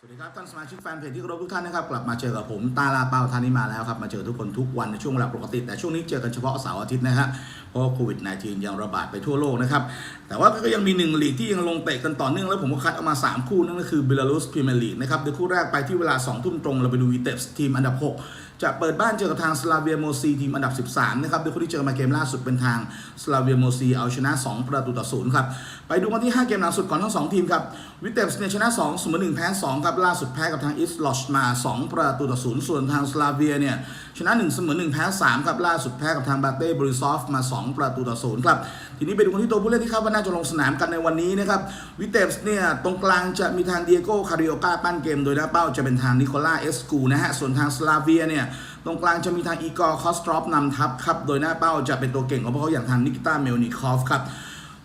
สวัสดีครับท่านสมาชิกแฟนเพจที่เคารพทุกท่านนะครับกลับมาเจอกับผมตาลาเปาทานิมาแล้วครับมาเจอทุกคนทุกวันในช่วงเวลาปกติ แต่ช่วงนี้เจอกันเฉพาะเสาร์อาทิตย์นะฮะเพราะโควิด -19 ยังระบาดไปทั่วโลกนะครับแต่ว่าก็ยังมีหนึ่งลีกที่ยังลงเตะกันต่อเนื่องแล้วผมก็คัดออกมา 3 คู่นั่นก็คือเบลารุสพรีเมียร์ลีกนะครับโดยคู่แรกไปที่เวลา2ทุ่มตรงเราไปดูวีเตสทีมอันดับ 6 จะเปิดบ้านเจอกับทางสลาเวียโมซีทีมอันดับ 13 นะครับโดยคู่ที่เจอมาเกมล่าสุดเป็นทางสลาเวียโมซีเอาชนะ 2 ประตูต่อศูนย์ครับ ไปดูกันที่ 5 เกมหลังสุดก่อนทั้ง 2 ทีมครับ วิเตปส์เนี่ยชนะ2เสมอ1แพ้2ครับ ล่าสุดแพ้กับทางอิสลอชมา 2 ประตูต่อศูนย์ส่วนทางสลาเวียเนี่ยชนะ1เสมอ1แพ้3ครับ ล่าสุดแพ้กับทางบาเต้บริซอฟมา 2 ประตูต่อศูนย์ครับ ทีนี้ไปดูกันที่ตัวผู้เล่นที่คาดว่าน่าจะลงสนามกันในวันนี้นะครับวิเตปส์เนี่ยตรงกลางจะมีทางเดียโก้คาริโอกาปั้นเกม โดยหน้าเป้าจะเป็นทางนิโคล่าเอสกูนะฮะส่วนทางสลาเวียเนี่ยตรงกลางจะมีทางอีกอร์คอสตรอปนำทัพครับโดยหน้าเป้าจะเป็นตัวเก่งของพวกเขาอย่างทางนิกิต้าเมลนิคอฟครับ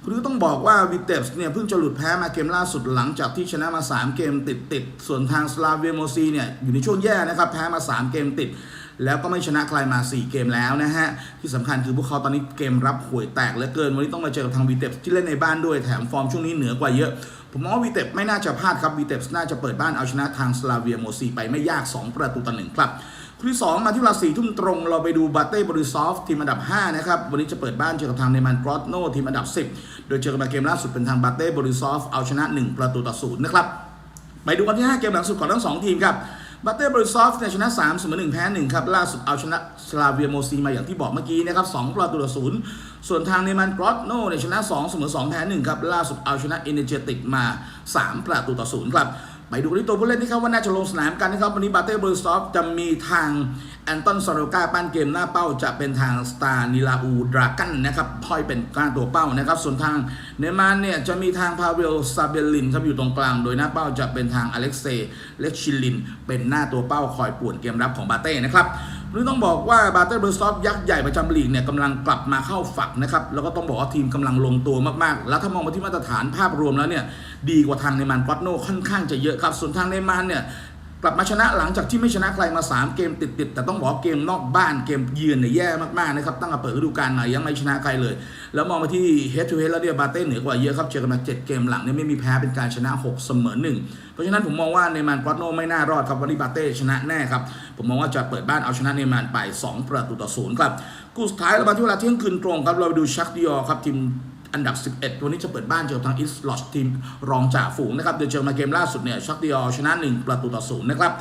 คือต้องบอกว่าวิเตปส์เนี่ยเพิ่งจะหลุดแพ้มาเกมล่าสุดหลังจากที่ชนะมา 3 เกมติดติด ส่วนทางสลาเวียโมซีเนี่ยอยู่ในช่วงแย่นะครับแพ้มา 3 เกมติด แล้วก็ไม่ชนะใครมา 4 เกมแล้วนะฮะ ที่สำคัญคือพวกเขาตอนนี้เกมรับห่วยแตกเหลือเกิน วันนี้ต้องมาเจอกับทางวีเตปที่เล่นในบ้านด้วยแถมฟอร์มช่วงนี้เหนือกว่าเยอะ ผมมองว่าวีเตปไม่น่าจะพลาดครับวีเตปส์น่าจะเปิดบ้านเอาชนะทางสลาเวียโมซีไปไม่ยาก 2 ประตูต่อหนึ่งครับคู่ที่2มาที่เวลาสี่ทุ่มตรงเราไปดูบาเต้บริซอฟทีมอันดับ 5 นะครับ วันนี้จะเปิดบ้านเจอกับทางเนมันกรอตโนทีมอันดับ 10 โดยเจอกันมาเกมล่าสุดเป็นทางบาเต้บริซอฟเอาชนะ 1 ประตูต่อศูนย์นะครับ ไปดูกันที่ 5 เกมหลังสุดของทั้ง 2 ทีมครับ บัตเตอร์บริซอฟเนี่ยชนะ3เสมอ1แพ้1ครับล่าสุดเอาชนะสลาเวียโมซีมาอย่างที่บอกเมื่อกี้นะครับ2ประตูต่อศูนย์ส่วนทางเนมันกรอตโนเนี่ยชนะ2เสมอ2แพ้1ครับล่าสุดเอาชนะเอเนเจติกมา 3 ประตูต่อศูนย์ครับ ไปดูที่ตัวผู้เล่นที่เขาว่าน่าจะลงสนามกันนะครับ วันนี้บาเต้เบอร์สตอฟจะมีทางแอนตันซาโรกาปั้นเกมหน้าเป้าจะเป็นทางสตาร์นิลาอูดรากันนะครับพอยเป็นกลางตัวเป้านะครับ ส่วนทางเนมานเนี่ยจะมีทางพาเวลซาเบลินครับอยู่ตรงกลาง โดยหน้าเป้าจะเป็นทางอเล็กเซย์เลกชิลิน เป็นหน้าตัวเป้าคอยป่วนเกมรับของบาเต้นะครับ รือต้องบอกว่าบาเตอร์เบอร์สอฟยักษ์ใหญ่ประจำลีกเนี่ยกำลังกลับมาเข้าฝักนะครับแล้วก็ต้องบอกว่าทีมกำลังลงตัวมากๆ แล้วถ้ามองมาที่มาตรฐานภาพรวมแล้วเนี่ยดีกว่าทางในมานปอตโนค่อนข้างจะเยอะครับส่วนทางในมานเนี่ย กลับมาชนะหลังจากที่ไม่ชนะใครมา 3 เกมติดๆแต่ต้องบอกว่าเกมนอกบ้านเกมเยือนเนี่ยแย่มากๆนะครับตั้งแต่เปิดฤดูกาลมายังไม่ชนะใครเลย แล้วมองมาที่ head to head แล้วเนี่ยบาเต้เหนือกว่าเยอะครับเจอกันมา7เกมหลังเนี่ยไม่มีแพ้เป็นการชนะ 6 เสมอ1เพราะฉะนั้นผมมองว่าเนมานกรอตโนไม่น่ารอดครับวันนี้บาเต้ชนะแน่ครับผมมองว่าจะเปิดบ้านเอาชนะเนมานไป 2 ประตูต่อศูนย์ครับคู่สุดท้ายเรามาที่เวลาเที่ยงคืนตรงครับเราไปดูชักดิออครับทีม อันดับ 11 วันนี้จะเปิดบ้านเจอทางอิสลอชทีมรองจ่าฝูงนะครับเดี๋ยวเจอมาเกมล่าสุดเนี่ยชักดิออชนะ 1 ประตูต่อศูนย์นะครับ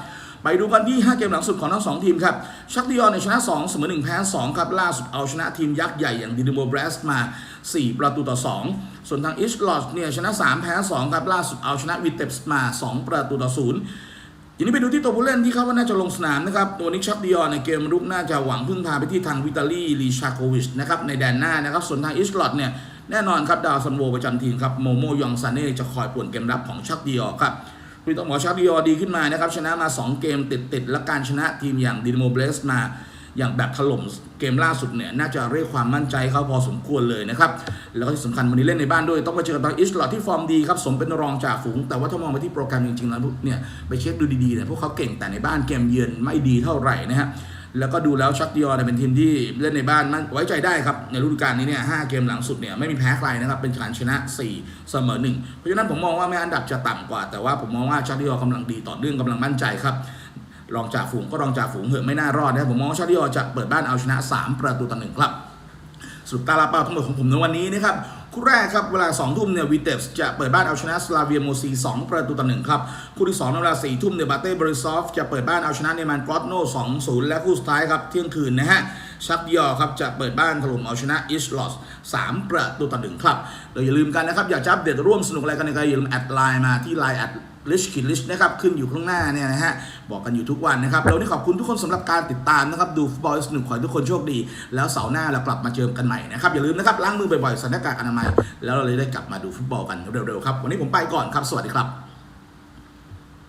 ไปดูกันที่ 5 เกมหลังสุดของทั้ง 2 ทีมครับ ชักดิออนเนี่ยชนะ 2 เสมอ 1 แพ้ 2 ครับ ล่าสุดเอาชนะทีมยักษ์ใหญ่อย่างดินโมเบรสมา 4 ประตูต่อ 2 ส่วนทางอิสลอชเนี่ยชนะ 3 แพ้ 2 ครับ ล่าสุดเอาชนะวิเตปส์มา 2 ประตูต่อ 0ทีนี้ไปดูที่ตัวผู้เล่นที่เขาว่าน่าจะลงสนามนะครับ ตัวนิกชักดิออนในเกมรุกน่าจะหวังพึ่งพาไปที่ทางวิตาลีลีชาโควิชนะครับในแดนหน้านะครับ ส่วนทางอิสลอตเนี่ย แน่นอนครับดาวซันโวประจำทีมครับโมโมยองซาเน่จะคอยป่วนเกมรับของชักดิออครับคือต้องบอกชักดิออดีขึ้นมานะครับชนะมา 2 เกมติดๆและการชนะทีมอย่างดินโมเบรสมาอย่างแบบถล่มเกมล่าสุดเนี่ยน่าจะเรียกความมั่นใจเขาพอสมควรเลยนะครับ แล้วก็ที่สำคัญวันนี้เล่นในบ้านด้วย ต้องมาเจอกับทางอิสลอที่ฟอร์มดีครับ สมเป็นรองจ่าฝูง แต่ว่าถ้ามองไปที่โปรแกรมจริงๆแล้วเนี่ย ไปเช็คดูดีๆเนี่ยพวกเขาเก่งแต่ในบ้านเกมเยือนไม่ดีเท่าไหร่นะฮะ แล้วก็ดูแล้วชักดิออเนี่ยเป็นทีมที่เล่นในบ้านมันไว้ใจได้ครับ ในฤดูกาลนี้เนี่ยห้าเกมหลังสุดเนี่ยไม่มีแพ้ใครนะครับ เป็นการชนะ 4 เสมอ 1 เพราะฉะนั้นผมมองว่าแม้อันดับจะต่ำกว่า แต่ว่าผมมองว่าชักดิออกำลังดีต่อเนื่องกำลังมั่นใจครับรองจ่าฝูงก็รองจ่าฝูงเหอะไม่น่ารอดนะผมมองว่าชาติออจะเปิดบ้านเอาชนะ 3 ประตูต่อหนึ่งครับสรุปตาลาเป้าทั้งหมดของผมในวันนี้นะครับ คู่แรกครับเวลา 2 ทุ่มเนี่ยวีเตสจะเปิดบ้านเอาชนะสลาเวียโมซี 2 ประตูต่อหนึ่งครับ คู่ที่2ในเวลา 4 ทุ่มเนี่ยบาเต้บริซอฟจะเปิดบ้านเอาชนะเนมันกรอตโน2-0 และคู่สุดท้ายครับ เที่ยงคืนนะฮะชักยอครับจะเปิดบ้านถล่มเอาชนะอิสลอส3ประตูต่อหนึ่งครับเราอย่าลืมกันนะครับ อยากจับเด็ดร่วมสนุกอะไรกันในการอย่าลืมแอดไลน์มาที่ไลน์แอด ลิชคิดลิชนะครับขึ้นอยู่ข้างหน้าเนี่ยนะฮะบอกกันอยู่ทุกวันนะครับเรานี่ขอบคุณทุกคนสำหรับการติดตามนะครับดูฟุตบอลสนุกขอให้ทุกคนโชคดี แล้วเสาร์หน้าเรากลับมาเจอกันใหม่นะครับอย่าลืมนะครับล้างมือบ่อยๆใส่หน้ากากอนามัย แล้วเราเลยได้กลับมาดูฟุตบอลกันเร็วๆครับวันนี้ผมไปก่อนครับสวัสดีครับ